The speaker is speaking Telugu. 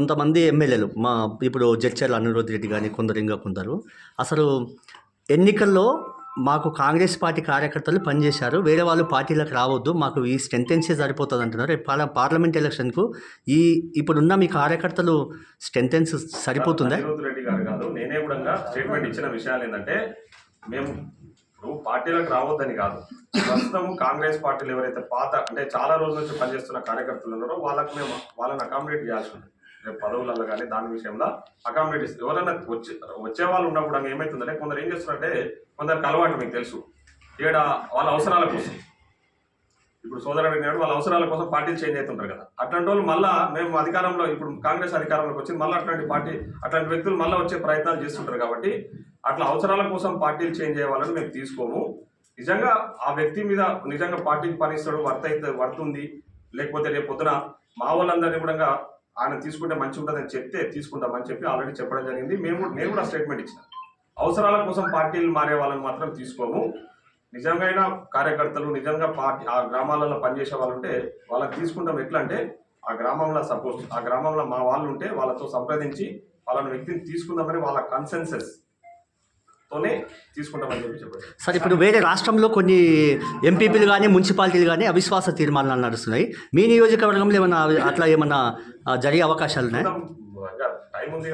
కొంతమంది ఎమ్మెల్యేలు మా ఇప్పుడు జడ్చర్ల అనిరుద్ధ్ రెడ్డి కానీ కొందరు ఇంకా కొందరు అసలు ఎన్నికల్లో మాకు కాంగ్రెస్ పార్టీ కార్యకర్తలు పనిచేశారు వేరే వాళ్ళు పార్టీలకు రావద్దు మాకు ఈ స్ట్రెంతెన్సే సరిపోతుంది అంటున్నారు పార్ల- పార్లమెంట్ ఎలక్షన్కు ఈ ఇప్పుడున్న మీ కార్యకర్తలు స్ట్రెంతెన్స్ సరిపోతుందా? రెడ్డి గారు కాదు నేనే కూడా స్టేట్మెంట్ ఇచ్చిన విషయాలు ఏంటంటే మేము ఇప్పుడు పార్టీలకు రావద్దని కాదు ప్రస్తుతం కాంగ్రెస్ పార్టీలు ఎవరైతే పాత అంటే చాలా రోజుల నుంచి పనిచేస్తున్న కార్యకర్తలు ఉన్నారో వాళ్ళకి మేము వాళ్ళని అకామిడేట్ చేయాల్సి ఉంటుంది. రేపు పదవులలో కానీ దాని విషయంలో అకామిడేట్ ఎవరైనా వచ్చే వచ్చే వాళ్ళు ఉన్నప్పుడు ఏమవుతుందంటే కొందరు ఏం చేస్తున్నారంటే కొందరికి అలవాటు మీకు తెలుసు. ఇక్కడ వాళ్ళ అవసరాల కోసం. ఇప్పుడు సోదరుడు అడిగినాడు వాళ్ళ అవసరాల కోసం పార్టీలు చేంజ్ అవుతుంటారు కదా. అట్లాంటి వాళ్ళు మళ్ళా మేము అధికారంలో ఇప్పుడు కాంగ్రెస్ అధికారంలోకి వచ్చి మళ్ళీ అట్లాంటి పార్టీ అట్లాంటి వ్యక్తులు మళ్ళీ వచ్చే ప్రయత్నాలు చేస్తుంటారు కాబట్టి అట్లా అవసరాల కోసం పార్టీలు చేంజ్ అయ్యే వాళ్ళని మేము తీసుకోము. నిజంగా ఆ వ్యక్తి మీద నిజంగా పార్టీకి పనిస్తాడు వర్త అయితే వర్తుంది లేకపోతే రేపు పొద్దున మా వాళ్ళందరినీ కూడా ఆయన తీసుకుంటే మంచి ఉంటుందని చెప్తే తీసుకుంటామని చెప్పి ఆల్రెడీ చెప్పడం జరిగింది. మేము నేను కూడా స్టేట్మెంట్ ఇచ్చిన. అవసరాల కోసం పార్టీలు మారే వాళ్ళని మాత్రం తీసుకోము. నిజంగా కార్యకర్తలు నిజంగా పార్టీ ఆ గ్రామాలలో పనిచేసే వాళ్ళు ఉంటే వాళ్ళకి తీసుకుంటాం. ఎట్లా అంటే ఆ గ్రామంలో సపోజ్ ఆ గ్రామంలో మా వాళ్ళు ఉంటే వాళ్ళతో సంప్రదించి వాళ్ళని వ్యక్తిని తీసుకుందామని వాళ్ళ కన్సెన్సెస్ తోనే తీసుకుంటామని చెప్పి చెప్పారు సార్ ఇప్పుడు వేరే రాష్ట్రంలో కొన్ని ఎంపీపీలు కానీ మున్సిపాలిటీలు కానీ అవిశ్వాస తీర్మానాలు నడుస్తున్నాయి. మీ నియోజకవర్గంలో ఏమన్నా అట్లా ఏమన్నా జరిగే అవకాశాలు ఉన్నాయి టైం ఉంది.